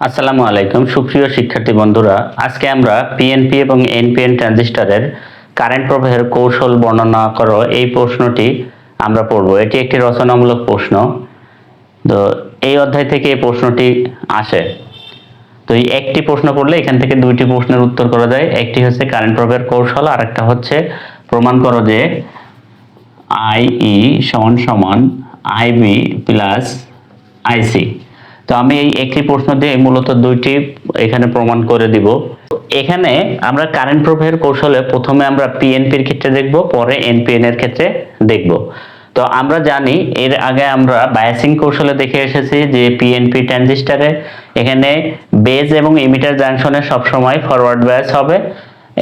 আসসালামু আলাইকুম। সুপ্রিয় শিক্ষার্থী বন্ধুরা, আজকে আমরা পিএনপি এবং এনপিএন ট্রানজিস্টরের কারেন্ট প্রবাহের কৌশল বর্ণনা করো। এই প্রশ্নটি আমরা পড়ব। এটি একটি রচনামূলক প্রশ্ন। তো এই অধ্যায় থেকে এই প্রশ্নটি আসে। তো এই একটি প্রশ্ন পড়লে এখান থেকে দুইটি প্রশ্নের উত্তর করা যায়। একটি হচ্ছে কারেন্ট প্রবাহের কৌশল আর একটা হচ্ছে প্রমাণ করো যে আইই সমান সমান আইবি প্লাস আইসি তো আমি এই একটি প্রশ্ন দিয়ে মূলত দুইটি এখানে প্রমাণ করে দিব। এখানে আমরা কারেন্ট প্রবাহের কৌশলে প্রথমে আমরা পিএনপির ক্ষেত্রে দেখব, পরে এনপিএন এর ক্ষেত্রে দেখব। তো আমরা জানি এর আগে আমরা বায়াসিং কৌশলে দেখে এসেছি যে পিএনপি ট্রানজিস্টারে এখানে বেজ এবং ইমিটার জাংশনে সবসময় ফরওয়ার্ড বায়াস হবে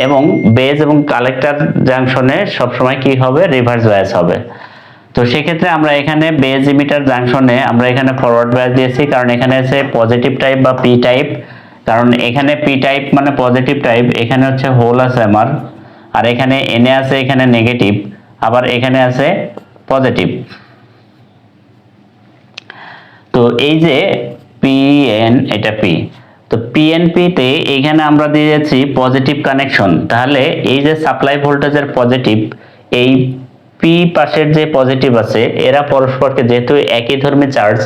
এবং বেজ এবং কালেক্টর জাংশনে সবসময় কি হবে? রিভার্স বায়াস হবে। তো সেক্ষেত্রে আমরা এখানে বেজ ইমিটার জাংশনে আমরা এখানে ফরওয়ার্ড বায়াস দিয়েছি, কারণ এখানে আছে পজিটিভ টাইপ বা পি টাইপ কারণ এখানে পি টাইপ মানে পজিটিভ টাইপ এখানে হচ্ছে হোল আছে আমার, আর এখানে এনে আছে, এখানে নেগেটিভ আবার এখানে আছে পজিটিভ তো এই যে পিএন এটা পি তো পিএনপিতে এইখানে আমরা দিয়েছি পজিটিভ কানেকশন তাহলে এই যে সাপ্লাই ভোল্টেজের পজিটিভ এই পি পাশের যে পজিটিভ আছে, এরা পরস্পরকে যেহেতু একই ধর্মী চার্জ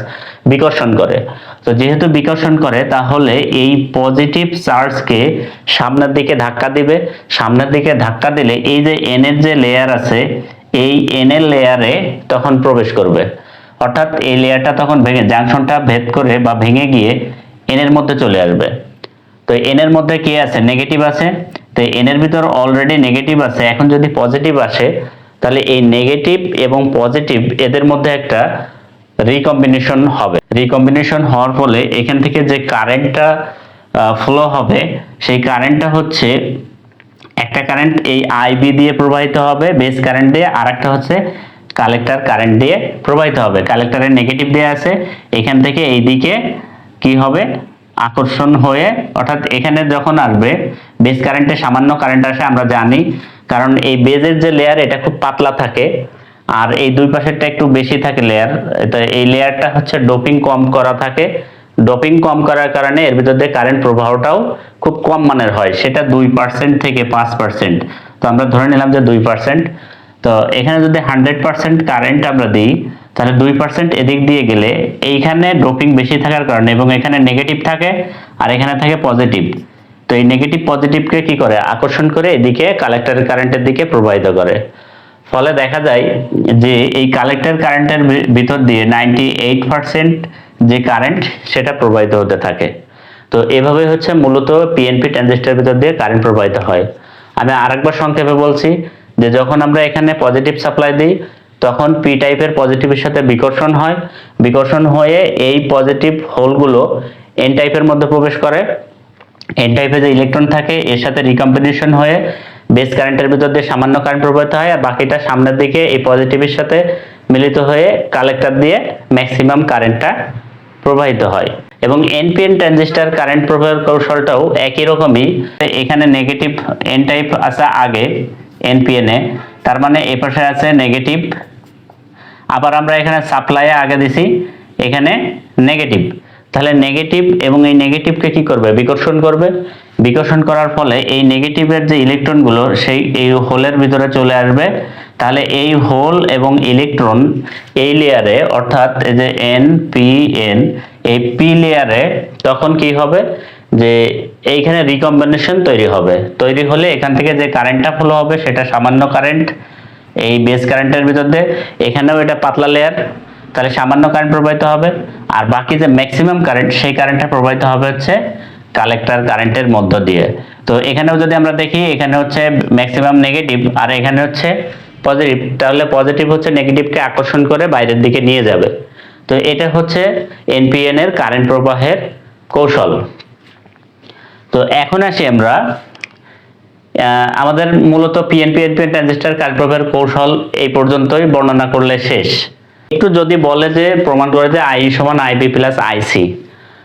বিকর্ষণ করে। তো যেহেতু বিকর্ষণ করে, তাহলে এই পজিটিভ চার্জকে সামনের দিকে ধাক্কা দিবে। সামনের দিকে ধাক্কা দিলে এই যে এন এর যে লেয়ার আছে, এই এন এর লেয়ারে তখন প্রবেশ করবে। অর্থাৎ এই লেয়ারটা তখন ভেঙে জাংশনটা ভেদ করে বা ভেঙে গিয়ে এন এর মধ্যে চলে আসবে। তো এন এর মধ্যে কি আছে? নেগেটিভ আছে। তো এন এর ভিতর অলরেডি নেগেটিভ আছে। এখন যদি পজিটিভ আসে তাহলে এই নেগেটিভ এবং পজিটিভ এদের মধ্যে একটা রিকম্বিনেশন হবে। রিকম্বিনেশন হওয়ার ফলে এখান থেকে যে কারেন্টটা ফ্লো হবে, সেই কারেন্টটা হচ্ছে একটা কারেন্ট এই আইবি দিয়ে প্রবাহিত হবে বেস কারেন্ট দিয়ে আর একটা হচ্ছে কালেক্টর কারেন্ট দিয়ে প্রবাহিত হবে। কালেক্টরের নেগেটিভ দিয়ে আছে, এখান থেকে এই দিকে কি হবে? আকর্ষণ হয়ে, অর্থাৎ এখানে যখন আসবে বেস কারেন্টে সামান্য কারেন্ট আসে, আমরা জানি কারণ এই বেজের যে লেয়ার এটা খুব পাতলা থাকে। আর এই দুই পাশেরটা একটু বেশি থাকে লেয়ার তো এই লেয়ারটা হচ্ছে ডোপিং কম করা থাকে। ডোপিং কম করার কারণে এর ভিতর দিয়ে কারেন্ট প্রবাহটাও খুব কম মানের হয়। সেটা দুই পার্সেন্ট থেকে পাঁচ পার্সেন্ট তো আমরা ধরে নিলাম যে দুই পার্সেন্ট তো এখানে যদি হান্ড্রেড পার্সেন্ট কারেন্ট আমরা দিই, তাহলে দুই পার্সেন্ট এদিক দিয়ে গেলে এইখানে ডোপিং বেশি থাকার কারণে এবং এখানে নেগেটিভ থাকে, আর এখানে থাকে পজিটিভ তো এই নেগেটিভ পজিটিভকে কি করে? আকর্ষণ করে এদিকে কালেক্টরের কারেন্টের দিকে প্রবাহিত করে। ফলে দেখা যায় যে এই কালেক্টর কারেন্টের ভিতর দিয়ে নাইনটি এইট পার্সেন্ট যে কারেন্ট সেটা প্রবাহিত হতে থাকে। তো এভাবে হচ্ছে মূলত পিএনপি ট্রানজিস্টার ভিতর দিয়ে কারেন্ট প্রবাহিত হয়। আমি আরেকবার সংক্ষেপে বলছি যে যখন আমরা এখানে পজিটিভ সাপ্লাই দিই, তখন পি টাইপের পজিটিভের সাথে বিকর্ষণ হয়। বিকর্ষণ হয়ে এই পজিটিভ হোলগুলো এন টাইপের মধ্যে প্রবেশ করে। এন টাইপে যে ইলেকট্রন থাকে, এর সাথে রিকম্বিনেশন হয়ে বেস কারেন্টের ভিতর দিয়ে সামান্য কারেন্ট প্রবাহিত হয় আর বাকিটা সামনের দিকে এই পজিটিভের সাথে মিলিত হয়ে কালেক্টর দিয়ে ম্যাক্সিমাম কারেন্টটা প্রবাহিত হয়। এবং এনপিএন ট্রানজিস্টার কারেন্ট প্রবাহের কৌশলটাও একই রকমই। এখানে নেগেটিভ এন টাইপ আসা আগে এনপিএন তার মানে এ পাশে আছে নেগেটিভ আবার আমরা এখানে সাপ্লাইয়ে আগে দিছি, এখানে নেগেটিভ তাহলে নেগেটিভ এবং এই নেগেটিভকে কি করবে? বিকর্ষণ করবে? বিকর্ষণ করার ফলে এই নেগেটিভের যে ইলেকট্রনগুলো সেই এই হোলের ভিতরে চলে আসবে। তাহলে এই হোল এবং ইলেকট্রন এই লেয়ারে অর্থাৎ এই যে এন পি এন এই পি লেয়ারে তখন কি হবে? যে এইখানে রিকম্বিনেশন তৈরি হবে। তৈরি হলে এখান থেকে যে কারেন্টটা ফ্লো হবে, সেটা সামান্য কারেন্ট এই বেস কারেন্টের ভিতর দিয়ে। এখানেও এটা পাতলা লেয়ার তাহলে সামান্য কারেন্ট প্রবাহিত হবে। আর বাকি যে ম্যাক্সিমাম কারেন্ট সেই কারেন্টটা প্রবাহিত হবে হচ্ছে কালেক্টর কারেন্টের মধ্য দিয়ে। তো এখানেও যদি আমরা দেখি, এখানে হচ্ছে ম্যাক্সিমাম নেগেটিভ আর এখানে হচ্ছে পজিটিভ তাহলে পজিটিভ হচ্ছে নেগেটিভকে আকর্ষণ করে বাইরের দিকে নিয়ে যাবে। তো এটা হচ্ছে এনপিএন এর কারেন্ট প্রবাহের কৌশল। তো এখন আসি আমরা আমাদের মূলত পিএনপি এনপিএন ট্রানজিস্টার কারেন্ট প্রবাহের কৌশল এই পর্যন্তই বর্ণনা করলে শেষ। একটু যদি বলে যে প্রমাণ করে যে আই সমান আইবি প্লাস আইসি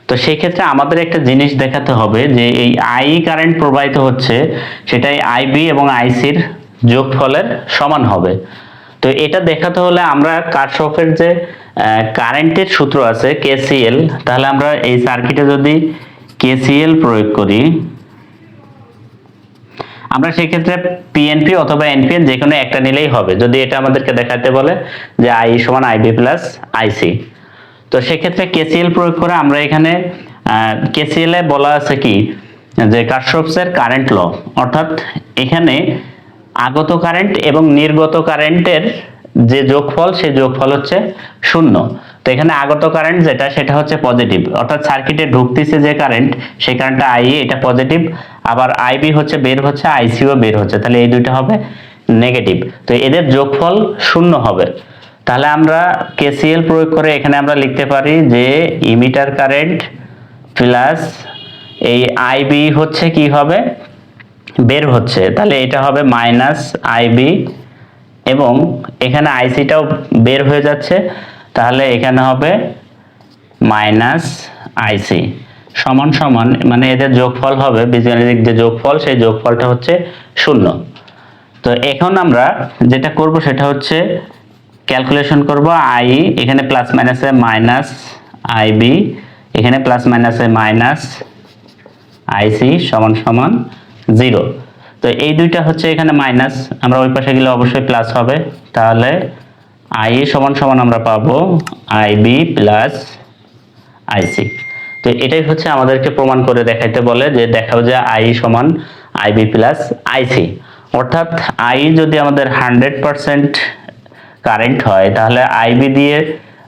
তো সেই ক্ষেত্রে আমাদের একটা জিনিস দেখাতে হবে যে এই আই কারেন্ট প্রবাহিত হচ্ছে, সেটাই আইবি এবং আইসির যোগফলের সমান হবে। তো এটা দেখাতে হলে আমরা কারশফের যে কারেন্টের সূত্র আছে কেসিএল তাহলে আমরা এই সার্কিটে যদি কেসিএল প্রয়োগ করি আমরা সেই ক্ষেত্রে পিএনপি অথবা এনপিএন যে কোনো একটা নিলেই হবে। যদি এটা আমাদেরকে দেখাতে বলে যে আই সমান আইবি প্লাস আইসি তো সেক্ষেত্রে কেসিএল প্রয়োগ করে আমরা এখানে কেসিএল এ বলা আছে কি? যে কার্শপসের কারেন্ট ল অর্থাৎ এখানে আগত কারেন্ট এবং নির্গত কারেন্টের যে যোগফল, সেই যোগফল হচ্ছে শূন্য। তো এখানে আগত কারেন্ট যেটা, সেটা হচ্ছে পজিটিভ অর্থাৎ সার্কিটে ঢুকতেছে যে কারেন্ট সেই কারেন্টটা আই এটা পজিটিভ আবার আইবি হচ্ছে বের হচ্ছে আইসিও বের হচ্ছে। তাহলে এই দুইটা হবে নেগেটিভ তো এদের যোগফল শূন্য হবে। তাহলে আমরা কেসিএল প্রয়োগ করে এখানে আমরা লিখতে পারি যে ইমিটার কারেন্ট প্লাস এই আইবি হচ্ছে কি হবে? বের হচ্ছে। তাহলে এটা হবে মাইনাস আইবি এবং এখানে আইসিটাও বের হয়ে যাচ্ছে। তাহলে এখানে হবে মাইনাস আইসি সমান সমান মানে এদের যোগফল হবে, বীজগাণিতিক যে যোগফল, সেই যোগফলটা হচ্ছে শূন্য। তো এখন আমরা যেটা করব সেটা হচ্ছে ক্যালকুলেশন করব আই, এখানে প্লাস মাইনাসে মাইনাস আইবি এখানে প্লাস মাইনাসে মাইনাস আইসি সমান সমান জিরো। তো এই দুইটা হচ্ছে এখানে মাইনাস আমরা ওই পাশে গেলে অবশ্যই প্লাস হবে। তাহলে আই সমান সমান আমরা পাবো আইবি প্লাস আইসি তো এটাই হচ্ছে আমাদেরকে প্রমাণ করে দেখাইতে বলে যে দেখাও যে আই সমান আইবি প্লাস আইসি অর্থাৎ আই যদি আমাদের হান্ড্রেড পারসেন্ট কারেন্ট হয়, তাহলে আইবি দিয়ে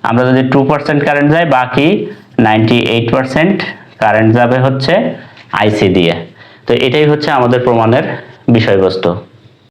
আমরা যদি টু পার্সেন্ট কারেন্ট যাই বাকি নাইনটি এইট পার্সেন্ট কারেন্ট যাবে হচ্ছে আইসি দিয়ে। তো এটাই হচ্ছে আমাদের প্রমাণের বিষয়বস্তু।